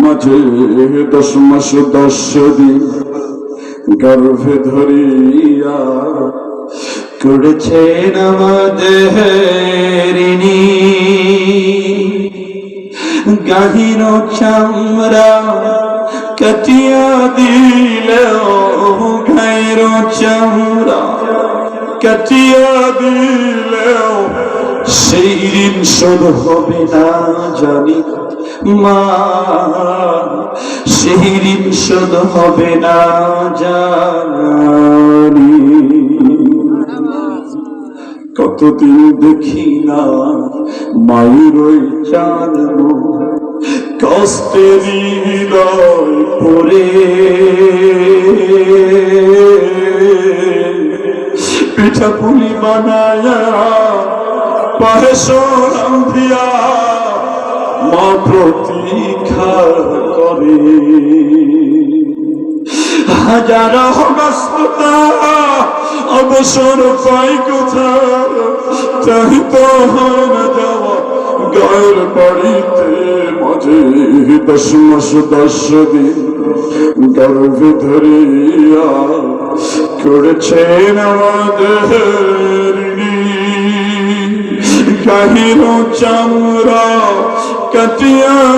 মাঝে দশ মাস, দশ দিন গর্ভে ধরিয়া করেছেন আমাদের ঋণী গাহিন চামড়া কাটিয়া দিল গায়ের চামড়া কাটিয়া দিল সেই ঋণ শোধ হবে না জানি। মা, সেই ঋণ শোধ হবে না জানি। কতদিন দেখি না মায়ের চাঁদ কষ্টের হৃদয় পরে পিঠা পুলি বানায়া দিয়া মা প্রতীক্ষা করে। হাজার ব্যস্ততা অবসর পাই কোথা চাহি তো হয় না যাওয়া গায়ের বাড়িতে মাঝে দশ মাস, দশ দিন। গর্ভে ধরিয়া করেছেন আমাদের ঋণী। চামড়া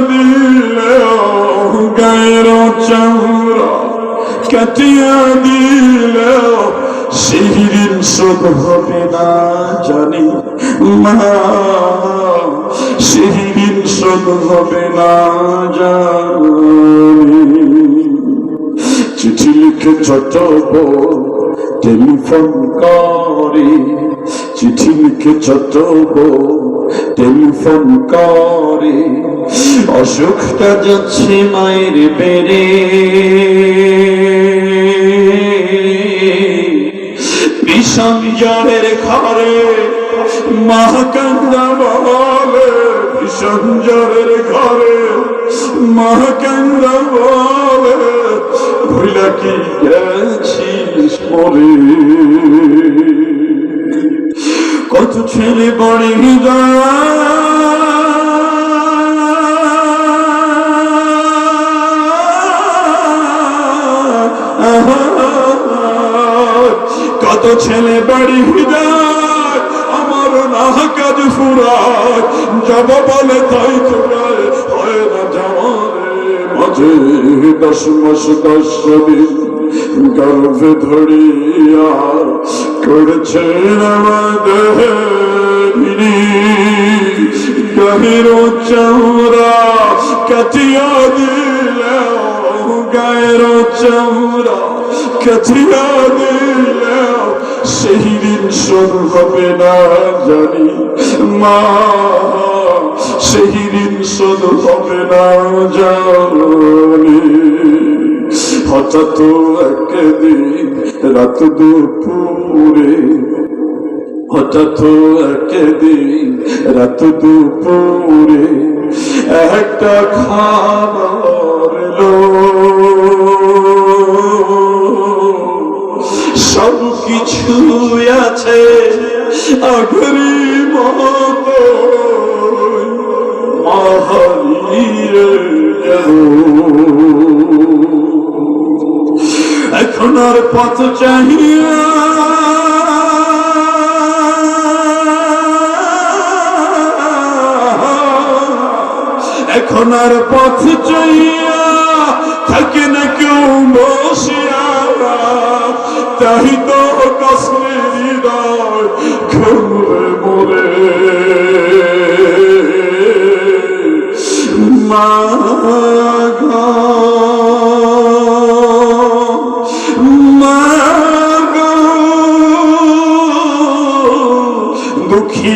দিল গায়ের চামড়া। কাটিয়া দিল সেই ঋণ শোধ হবে না জানি মা। ঋণ শোধ হবে না জানি। চিঠি লিখে ছোট টেলিফোন করে। চিঠি লিখে ছোট টেলিফোন করে। অসুখটা যাচ্ছে মায়ের বেড়ে বিষম জ্বরের ঘরে মা কান্দা বলে। ভীষণ জ্বরের ঘরে মা কান্দা বলে। ভুলা কি গেছিস মরে কত ছেলে বড়ে কত ছেলে বাড়ি হৃদয়, আমার না কাজ ফুরায়, যাব বলে তাই তোরায় দশ মাস, দশ গর্ভে ধরিয়া করেছেন আমাদের গভীর চামড়া দিল গায়ের দিল সেই দিন শোধ হবে না জানি। মা, সেই দিন শোধ হবে না জানি। হঠাৎ একদিন রাত দুপুরে, হঠাৎ একদিন রাত দুপুরে একটা খাবার আগরি মতো মাহারিয়ে গেল এখন আর পথ চাহিয়া এখন আর পথ চাইয়া থাকে না কেউ বসিয়া তাই তো কষ্টের দুঃখী